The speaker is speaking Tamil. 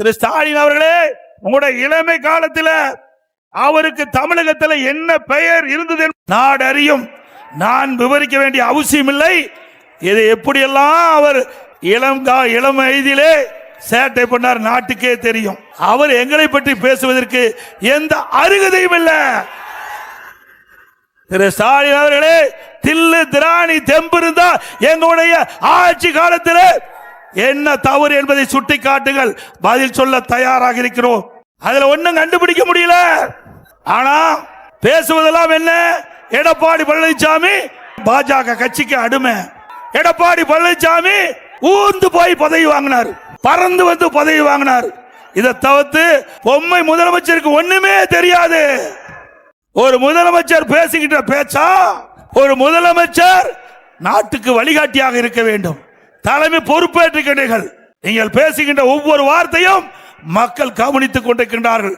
திரு ஸ்டாலின் அவர்களே உங்களுடைய இளமை காலத்தில் அவருக்கு தமிழகத்தில் என்ன பெயர் இருந்தது என்று நாடு அறியும். நான் விவரிக்க வேண்டிய அவசியம் இல்லை. இதை எப்படியெல்லாம் அவர் இளம் கா இளம் வயதிலே சேட்டை பண்ணார் நாட்டுக்கே தெரியும். அவர் எங்களை பற்றி பேசுவதற்கு எந்த அருகதையும் இல்லை. திரு ஸ்டாலின் அவர்களே தில்லு திராணி தெம்பு இருந்தா எங்களுடைய ஆட்சி காலத்தில் என்ன தவறு என்பதை சுட்டி காட்டுங்கள் பதில் சொல்ல தயாராக இருக்கிறோம். அதுல ஒன்னும் கண்டுபிடிக்க முடியல. ஆனா பேசுவதெல்லாம் என்ன? எடப்பாடி பழனிசாமி பாஜக கட்சிக்கு அடிமை. எடப்பாடி பழனிசாமி ஊர்ந்து போய் பதவி வாங்கினார். பறந்து வந்து பதவி வாங்கினார். இதை தவிர்த்து பொம்மை முதலமைச்சருக்கு ஒண்ணுமே தெரியாது. ஒரு முதலமைச்சர் பேசிக்கிட்ட பேச்சா ஒரு முதலமைச்சர் நாட்டுக்கு வழிகாட்டியாக இருக்க வேண்டும். தலைமை பொறுப்பேற்றுகிறீர்கள் நீங்கள் பேசுகின்ற ஒவ்வொரு வார்த்தையும் மக்கள் கவனித்துக் கொண்டிருக்கின்றார்கள்.